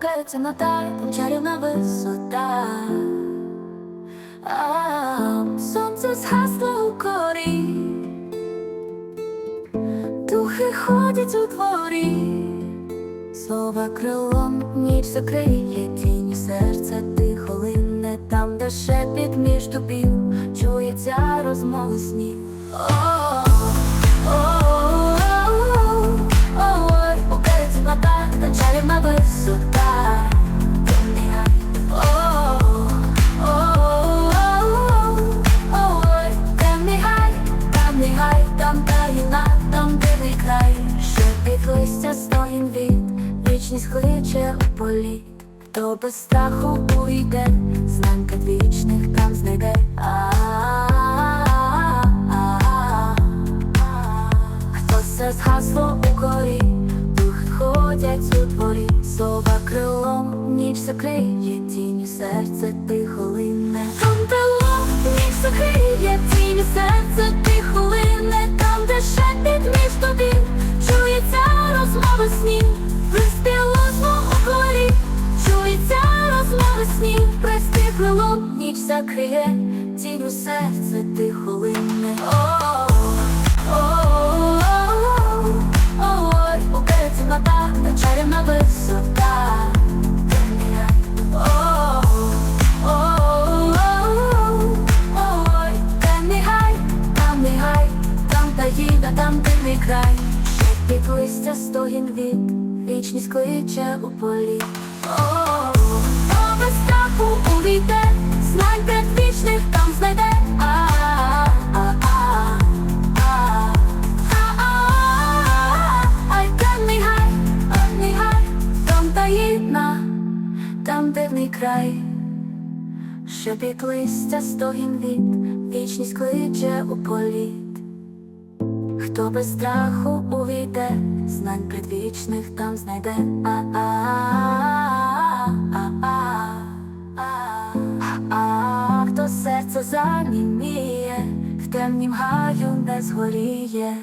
темнота, там чарівна висота. А, Сонце згасло у корі, духи ходять у дворі, слова крилом ніч закриє тіні серце тихо лине там, де шепіт між дубів, чується розмова снів. Ой, поки темнота, та чарівна висота. Листя стогін від, вічність кличе у політ. Хто без страху уйде, знань вічних там знайде. Хто все згасло у корі, духи ходять у дворі, слова крилом, ніч закриє тіні, серце тихо лине. Там ніч закриє тіні, серце тихо закриє, тінь у серце тихо лине. Ой, поки темнота, та чарівна висота. Ой, темний гай, там не гай, там таїна, там дивний край. Під листя стогін від, вічність кличе у полі. О, без страху увійде, там там дивний край, під листя стогін від, вічність кличе у політ. Хто без страху увійде, знань предвічних там знайде. А хто серце заніміє, в темнім гаю не згоріє.